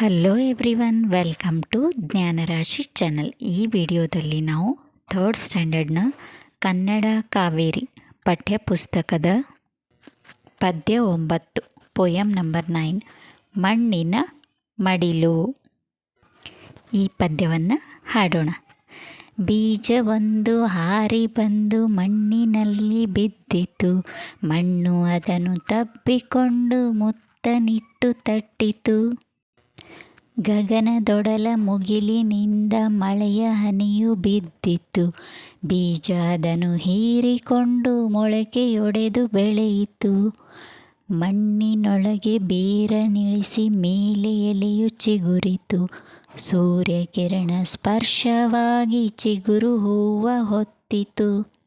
Hello everyone welcome to Jnanarashi channel ಈ ವಿಡಿಯೋದಲ್ಲಿ ನಾವು ಥರ್ಡ್ ಸ್ಟ್ಯಾಂಡರ್ಡ್ನ ಕನ್ನಡ ಕಾವೇರಿ ಪಠ್ಯಪುಸ್ತಕದ ಪದ್ಯ ಒಂಬತ್ತು ಪೊಯಮ್ ನಂಬರ್ ನೈನ್ ಮಣ್ಣಿನ ಮಡಿಲು. ಈ ಪದ್ಯವನ್ನು ಹಾಡೋಣ. ಬೀಜವೊಂದು ಹಾರಿ ಬಂದು ಮಣ್ಣಿನಲ್ಲಿ ಬಿದ್ದಿತು. ಮಣ್ಣು ಅದನ್ನು ತಬ್ಬಿಕೊಂಡು ಮುತ್ತನಿಟ್ಟು ತಟ್ಟಿತು. ಗಗನದೊಡಲ ಮುಗಿಲಿನಿಂದ ಮಳೆಯ ಹನಿಯು ಬಿದ್ದಿತು ಬೀಜದನು ಹೀರಿಕೊಂಡು ಮೊಳಕೆಯೊಡೆದು ಬೆಳೆಯಿತು. ಮಣ್ಣಿನೊಳಗೆ ಬೇರನಿಳಿಸಿ ಮೇಲೆ ಎಲೆಯು ಚಿಗುರಿತು. ಸೂರ್ಯಕಿರಣ ಸ್ಪರ್ಶವಾಗಿ ಚಿಗುರು ಹೂವ ಹೊತ್ತಿತು.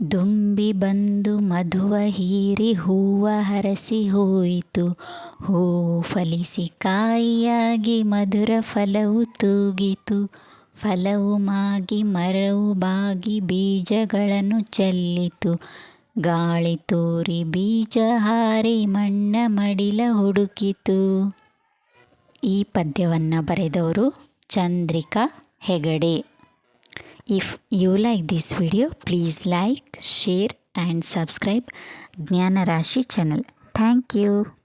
ದುಂಬಿ ಬಂದು ಮಧುವ ಹೀರಿ ಹೂವ ಹರಸಿ ಹೋಯಿತು. ಹೂ ಫಲಿಸಿ ಕಾಯಿಯಾಗಿ ಮಧುರ ಫಲವು ತೂಗಿತು. ಫಲವು ಮಾಗಿ ಮರವು ಬಾಗಿ ಬೀಜಗಳನ್ನು ಚೆಲ್ಲಿತು. ಗಾಳಿ ತೂರಿ ಬೀಜ ಹಾರಿ ಮಣ್ಣ ಮಡಿಲ ಹುಡುಕಿತು. ಈ ಪದ್ಯವನ್ನು ಬರೆದವರು Chandrika Hegde. If you like this video, please like, share and subscribe Jnana Rashi channel. Thank you.